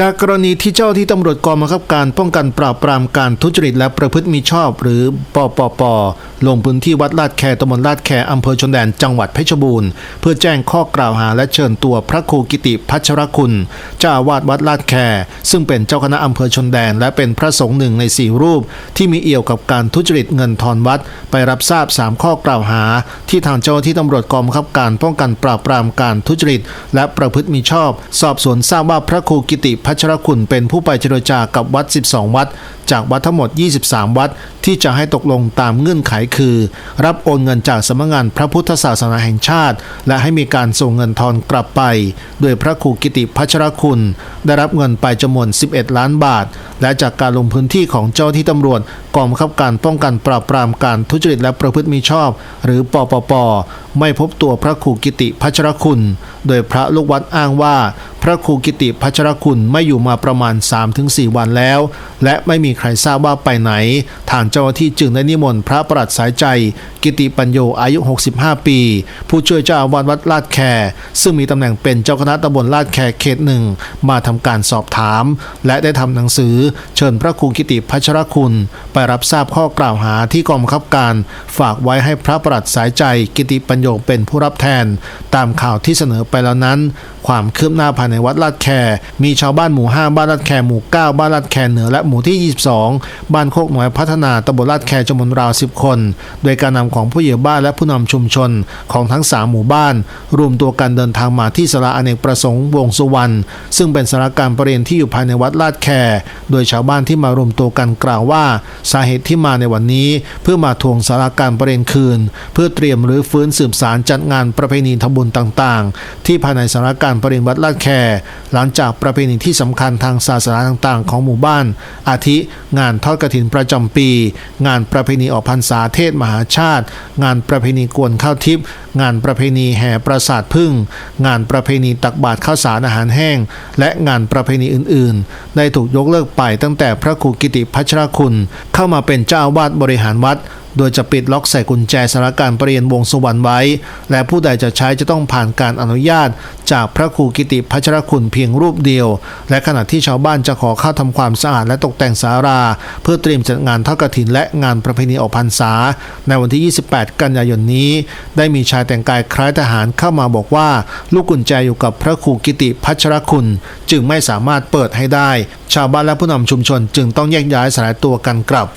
จากกรณีที่เจ้าที่ตำรวจกองบังคับการป้องกันปราบปรามการทุจริตและประพฤติมิชอบ หรือปปป ลงพื้นที่วัดลาดแคตำบลลาดแคอำเภอชนแดนจังหวัดเพชรบูรณ์ เพื่อแจ้งข้อกล่าวหาและเชิญตัวพระครูกิติพัชรคุณ เจ้าอาวาสวัดลาดแค ซึ่งเป็นเจ้าคณะอำเภอชนแดน และเป็นพระสงฆ์หนึ่งในสี่รูป ที่มีเอี่ยวกับการทุจริตเงินทอนวัด ไปรับทราบ 3 ข้อกล่าวหา ที่ทางเจ้าหน้าที่ตำรวจกองบังคับการป้องกันปราบปรามการทุจริต และประพฤติมิชอบ สอบสวนทราบว่าพระครูกิติพัชรคุณเป็นผู้ไปเจรจากับวัด 12 วัด จากวัดทั้งหมด 23 วัด ที่จะให้ตกลงตามเงื่อนไขคือ รับโอนเงินจากสำนักงานพระพุทธศาสนาแห่งชาติ และให้มีการส่งเงินทอนกลับไป โดยพระครูกิติพัชรคุณ ได้รับเงินไปจำนวน 11 ล้านบาท และจากการลงพื้นที่ของเจ้าที่ตำรวจกองบังคับการป้องกันปราบปรามการทุจริตและประพฤติมิชอบ หรือปปป ไม่พบตัวพระครูกิติพัชรคุณ โดยพระลูกวัดอ้างว่า ระครูกิติพัชรคุณไม่อยู่มาประมาณ 3-4 วันแล้ว และไม่มีใครทราบว่าไปไหน ทางเจ้าหน้าที่จึงได้นิมนต์พระประหลัดสายใจ กิติปัญโยอายุ 65 ปี ผู้ช่วยเจ้าอาวาสวัดลาดแคซึ่งมีตำแหน่งเป็นเจ้าคณะตำบลลาดแคเขตหนึ่งมาทำการสอบถาม และได้ทำหนังสือ เชิญพระครูกิติพัชรคุณ ไปรับทราบข้อกล่าวหาที่กองบังคับการ ฝากไว้ให้พระประหลัดสายใจ กิติปัญโยเป็นผู้รับแทน ตามข่าวที่เสนอไปแล้วนั้น ความคืบหน้าภายในวัดลาดแคมีชาวบ้านหมู่ 5 บ้านลาดแคหมู่ 9 บ้านลาดแคเหนือและหมู่ที่ 22 บ้านโคกหน่วยพัฒนาตำบลลาดแคจำนวนราว 10 คน โดยการนำของผู้ใหญ่บ้านและผู้นำชุมชนของทั้ง 3 หมู่บ้าน รวมตัวกันเดินทางมาที่สาราอเนกประสงค์วงสุวรรณซึ่งเป็นสาราการประเรียนที่อยู่ภายในวัดลาดแคโดยชาวบ้านที่มารวมตัวกันกล่าวว่า สาเหตุที่มาในวันนี้ เพื่อมาทวงสาราการประเรียนคืน เพื่อเตรียมหรือฟื้นสืบสารจัดงานประเพณีทบุญต่าง ๆ ที่ภายในสาราการประเรียนวัดลาดแคหลังจากประเพณีที่สำคัญทางศาสนาต่างๆ ของหมู่บ้าน อาทิ งานทอดกฐินประจำปี งานประเพณีออกพรรษาเทศมหาชาติ งานประเพณีกวนข้าวทิพย์งานประเพณีแห่ประสาทพึ่ง งานประเพณีตักบาตรข้าวสารอาหารแห้ง และงานประเพณีอื่นๆ ได้ถูกยกเลิกไปตั้งแต่พระครูกิติพัชรคุณ เข้ามาเป็นเจ้าอาวาสบริหารวัด โดยจะปิดล็อกใส่กุญแจสารการประเรียนวงสวรรณไว้ และผู้ใดจะใช้จะต้องผ่านการอนุญาต จากพระครูกิติพัชรคุณเพียงรูปเดียว และขณะที่ชาวบ้านจะขอเข้าทำความสะอาดและตกแต่งศาลาเพื่อเตรียมจัดงานทอดกฐินและงานประเพณีออกพรรษา ในวันที่ 28 กันยายนนี้ ได้มีชายแต่งกายคล้ายทหารเข้ามาบอกว่า ลูกกุญแจอยู่กับพระครูกิติพัชรคุณ จึงไม่สามารถเปิดให้ได้ ชาวบ้านและผู้นำชุมชนจึงต้องแยกย้ายสลายตัวกันกลับ